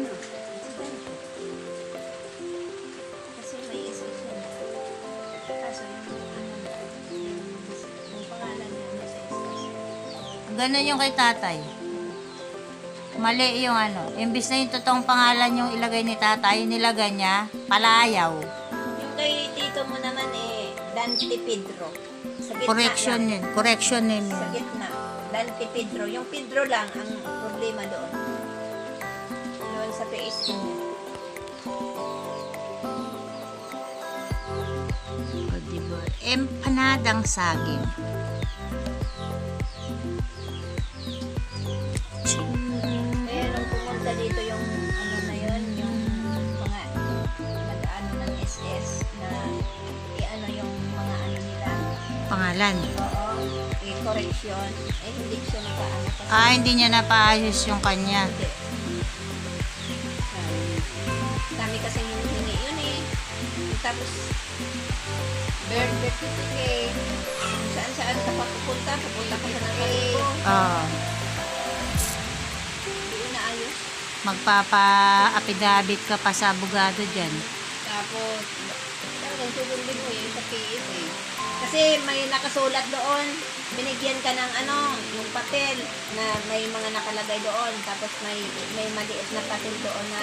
natin. Oh. Kasi may isa siya. Kaso yung, pangalan niya nasa isa. Ganun yung kay tatay. Mali yung ano. Imbis na yung totoong pangalan yung ilagay ni tatay, nilagay niya, palayaw. Yung kay tito mo naman eh, Dante Pedro. Sa gitna Correction yun. Correction yun. Sa yun. gitna. Dante Pedro. Yung Pedro lang ang problema doon. PSN niya. O, diba? Empanadang saging. Nung pumunta dito yung ano na yun, yung mga nag-ano ng SS na i-ano yung mga ano nila. Pangalan. Oo, i-correction. Eh, hindi siya nag-ano kasi. Ah, hindi niya napaayos yung kanya. Hindi. Dami kasi yung hingi yun eh. Tapos, birth certificate. Saan saan ka pa pupunta? Pupunta ka sa ng Ah, Hindi yun naayos. magpapa-apidabit ka pa sa abogado dyan. Tapos, talagang susundin mo yun sa PF eh. Kasi may nakasulat doon, binigyan ka ng ano, yung papel na may mga nakalagay doon. Tapos may may maliit na papel doon na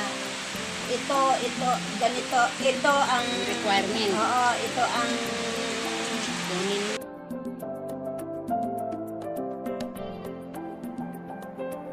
ito, ito, ganito, ito ang requirement. Oo, ito ang Kunin